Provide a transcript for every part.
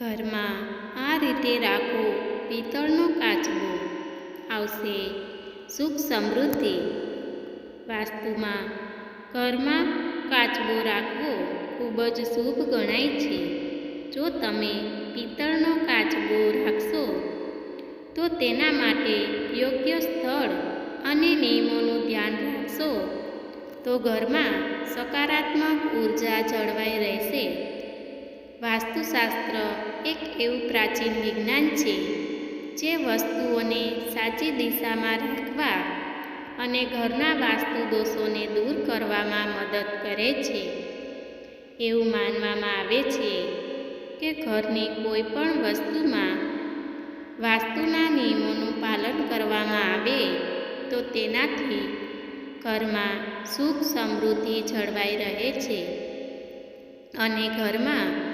ઘરમાં આ રીતે રાખો પિત્તળનો કાચબો. આવશે સુખ સમૃદ્ધિ. વાસ્તુમાં ઘરમાં કાચબો રાખવો ખૂબ જ શુભ ગણાય છે. જો તમે પિત્તળનો કાચબો રાખશો, તો તેના માટે યોગ્ય સ્થળ અને નિયમોનું ધ્યાન રાખશો. તો ઘરમાં સકારાત્મક ઊર્જા જળવાઈ રહેશે વાસ્તુશાસ્ત્ર એક એવું પ્રાચીન વિજ્ઞાન છે જે વસ્તુઓને સાચી દિશામાં રાખવા અને ઘરના વાસ્તુ દોષોને દૂર કરવામાં મદદ કરે છે. એવું માનવામાં આવે છે કે ઘરની કોઈ પણ વસ્તુમાં વાસ્તુના નિયમોનું પાલન કરવામાં આવે તો તેનાથી ઘરમાં સુખ સમૃદ્ધિ જળવાઈ રહે છે. અને ઘરમાં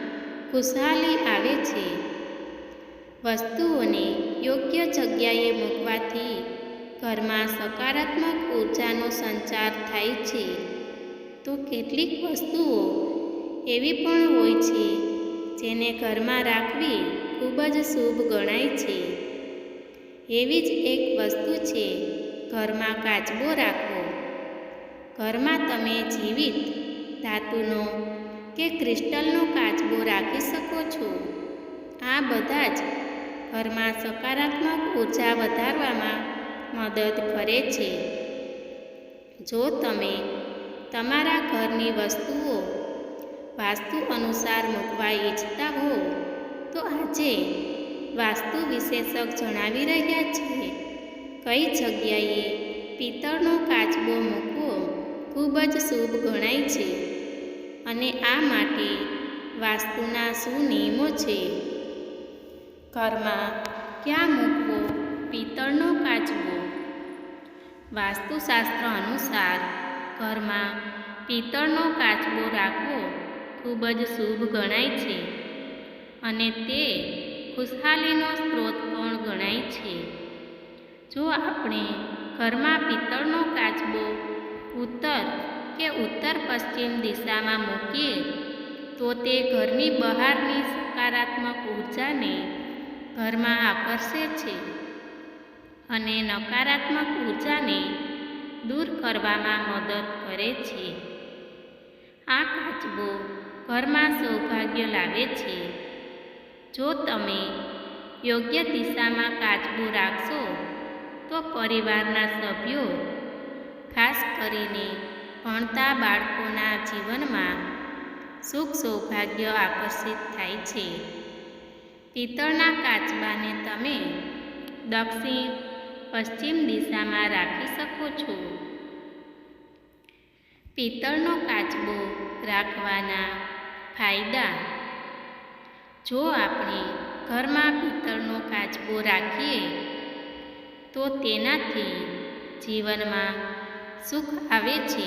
ખુશહાલી આવે છે. વસ્તુઓને યોગ્ય જગ્યાએ મૂકવાથી ઘરમાં સકારાત્મક ઉર્જાનો સંચાર થાય છે. તો કેટલીક વસ્તુઓ એવી પણ હોય છે જેને ઘરમાં રાખવી ખૂબ જ શુભ ગણાય છે. એવી જ એક વસ્તુ છે ઘરમાં કાચબો રાખવો. ઘરમાં તમે જીવિત ધાતુનો કે ક્રિસ્ટલનો કાચબો રાખી શકો છો? આ બધા જ ઘરમાં સકારાત્મક ઊર્જા વધારવામાં મદદ કરે છે. જો તમે તમારા ઘરની વસ્તુઓ વાસ્તુ અનુસાર મૂકવા ઈચ્છતા હો, તો આજે વાસ્તુ વિશેષક જણાવી રહ્યા છે કઈ જગ્યાએ પિત્તળનો કાચબો મૂકવો ખૂબ જ શુભ ગણાય છે. અને આ માટે વાસ્તુના શું નિયમો છે? ઘરમાં ક્યાં મૂકવો? પિત્તળનો કાચબો? વાસ્તુશાસ્ત્ર અનુસાર ઘરમાં પિત્તળનો કાચબો રાખવો ખૂબ જ શુભ ગણાય છે અને તે ખુશહાલીનો સ્ત્રોત પણ ગણાય છે. જો આપણે ઘરમાં પિત્તળનો કાચબો ઉત્તર કે ઉત્તર પશ્ચિમ દિશામાં મૂકીએ, તો તે ઘરની બહારની સકારાત્મક ઊર્જાને ઘરમાં આકર્ષે છે અને નકારાત્મક ઊર્જાને દૂર કરવામાં મદદ કરે છે. આ કાચબો ઘરમાં સૌભાગ્ય લાવે છે. જો તમે યોગ્ય દિશામાં કાચબો રાખશો, તો પરિવારના સભ્યો, ખાસ કરીને ભણતા બાળકોના જીવનમાં સુખ સૌભાગ્ય આકર્ષિત થાય છે. પિત્તળના કાચબાને તમે દક્ષિણ, પશ્ચિમ દિશામાં રાખી શકો છો. પિત્તળનો કાચબો રાખવાના ફાયદા. જો આપણે ઘરમાં પિત્તળનો કાચબો રાખીએ, તો તેનાથી જીવનમાં સુખ આવે છે.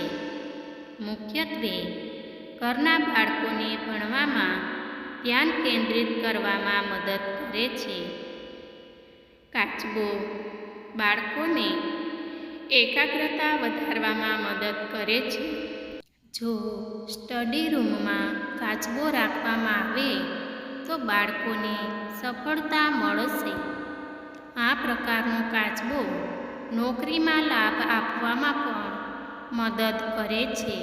મુખ્યત્વે, ઘરના બાળકોને ભણવામાં ધ્યાન કેન્દ્રિત કરવામાં મદદ કરે છે. કાચબો બાળકોને એકાગ્રતા વધારવામાં મદદ કરે છે. જો સ્ટડી રૂમમાં કાચબો રાખવામાં આવે, તો બાળકોને સફળતા મળશે. આ પ્રકારનો કાચબો નોકરીમાં લાભ આપવામાં પણ મદદ કરે છે.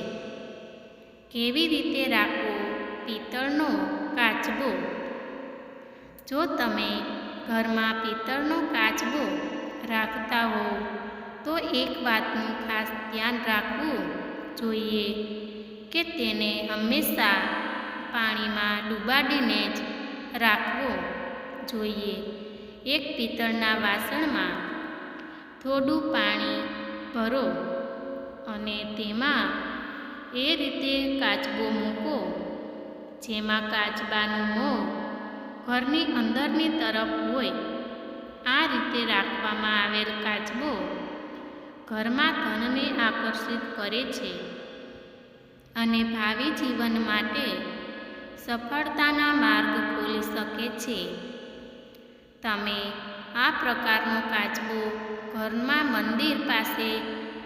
કેવી રીતે રાખવો? પિત્તળનો કાચબો. જો તમે ઘરમાં પિત્તળનો કાચબો રાખતા હો, તો એક વાતનું ખાસ ધ્યાન રાખવું જોઈએ કે તેને હંમેશા પાણીમાં ડૂબાડીને જ રાખવો જોઈએ. એક પિત્તળના વાસણમાં થોડું પાણી ભરો અને તેમાં એ રીતે કાચબો મૂકો, જેમાં કાચબાનું મોં ઘરની અંદરની તરફ હોય, આ રીતે રાખવામાં આવેલ કાચબો ઘરમાં ધનને આકર્ષિત કરે છે અને ભાવિ જીવન માટે સફળતાના માર્ગ ખોલી શકે છે. તમે આ પ્રકારનો કાચબો ઘરમાં મંદિર પાસે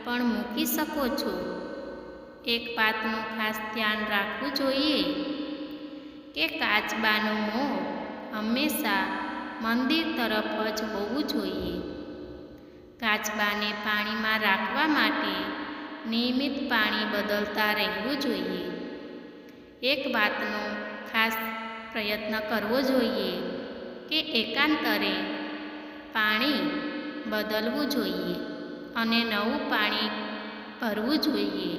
પણ મૂકી શકો છો. એક વાતનું ખાસ ધ્યાન રાખવું જોઈએ કે કાચબાનું મોં હંમેશા મંદિર તરફ જ હોવું જોઈએ. કાચબાને પાણીમાં રાખવા માટે નિયમિત પાણી બદલતા રહેવું જોઈએ. એક વાતનો ખાસ પ્રયત્ન કરવો જોઈએ કે એકાંતરે પાણી બદલવું જોઈએ અને નવું પાણી ભરવું જોઈએ.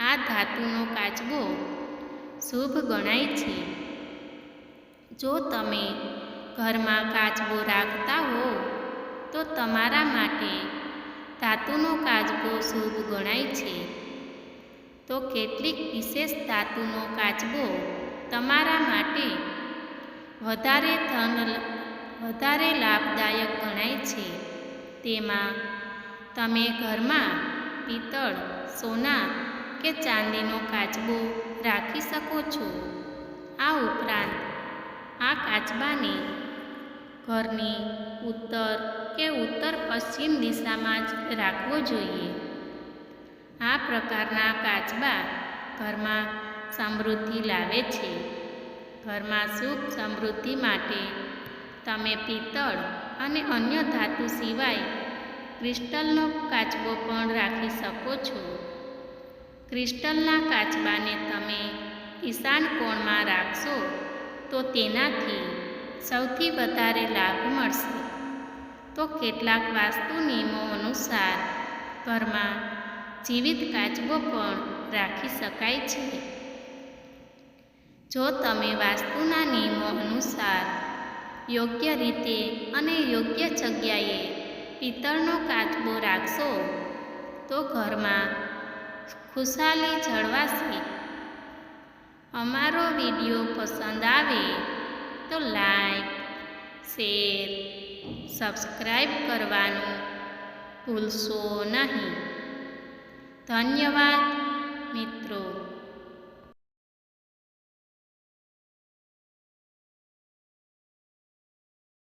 આ ધાતુનો કાચબો શુભ ગણાય છે. જો તમે ઘરમાં કાચબો રાખતા હો, તો તમારા માટે ધાતુનો કાચબો શુભ ગણાય છે. તો કેટલીક વિશેષ ધાતુનો કાચબો તમારા માટે વધારે ધન વધારે લાભદાયક ગણાય છે. તેમાં તમે ઘરમાં પિત્તળ, સોના કે ચાંદીનો કાચબો રાખી શકો છો. આ ઉપરાંત આ કાચબાને ઘરની ઉત્તર કે ઉત્તર પશ્ચિમ દિશામાં જ રાખવો જોઈએ. આ પ્રકારના કાચબા ઘરમાં સમૃદ્ધિ લાવે છે. ઘરમાં સુખ સમૃદ્ધિ માટે તમે પિત્તળ અને અન્ય ધાતુ સિવાય ક્રિસ્ટલનો કાચબો પણ રાખી શકો છો. ક્રિસ્ટલના કાચબાને તમે ઈશાન કોણમાં રાખશો, તો તેનાથી સૌથી વધારે લાભ મળશે. તો કેટલાક વાસ્તુ નિયમો અનુસાર, ઘરમાં જીવિત કાચબો પણ રાખી શકાય છે. જો તમે વાસ્તુના નિયમો અનુસાર યોગ્ય રીતે અને યોગ્ય જગ્યાએ પિત્તળનો કાચબો રાખશો, તો ઘરમાં ખુશાલી જળવાશે. અમારો વીડિયો પસંદ આવે તો લાઈક, શેર, સબસ્ક્રાઈબ કરવાનું ભૂલશો નહીં. ધન્યવાદ મિત્રો.